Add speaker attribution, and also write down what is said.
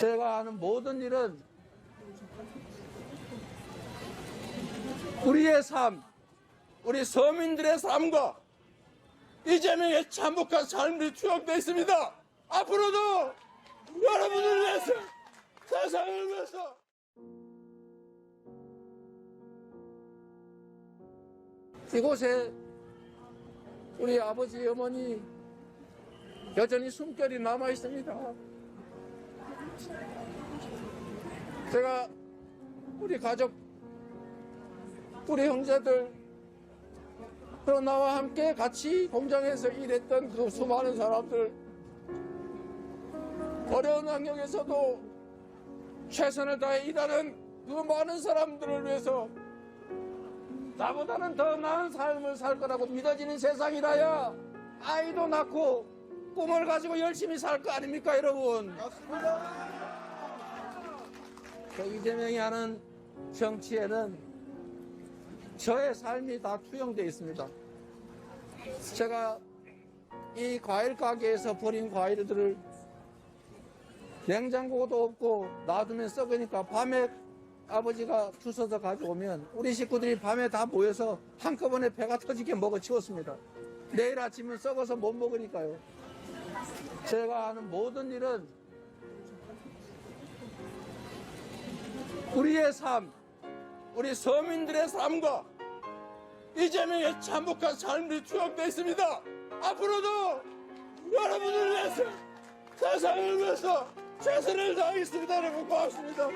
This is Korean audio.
Speaker 1: 제가 하는 모든 일은 우리의 삶, 우리 서민들의 삶과 이재명의 참혹한 삶이 투영되어 있습니다. 앞으로도 여러분을 위해서 세상을 위해서 이곳에 우리 아버지 어머니 여전히 숨결이 남아 있습니다. 제가 우리 가족, 우리 형제들, 또 나와 함께 같이 공장에서 일했던 그 수많은 사람들, 어려운 환경에서도 최선을 다해 일하는 그 많은 사람들을 위해서 나보다는 더 나은 삶을 살 거라고 믿어지는 세상이라야 아이도 낳고 꿈을 가지고 열심히 살 거 아닙니까, 여러분? 그 이재명이 하는 정치에는 저의 삶이 다 투영되어 있습니다. 제가 이 과일 가게에서 버린 과일들을 냉장고도 없고 놔두면 썩으니까 밤에 아버지가 주워서 가져오면 우리 식구들이 밤에 다 모여서 한꺼번에 배가 터지게 먹어 치웠습니다. 내일 아침은 썩어서 못 먹으니까요. 제가 하는 모든 일은 우리의 삶, 우리 서민들의 삶과 이재명의 참혹한 삶이 투영되어 있습니다. 앞으로도 여러분을 위해서 세상을 위해서 최선을 다하겠습니다. 여러분 고맙습니다.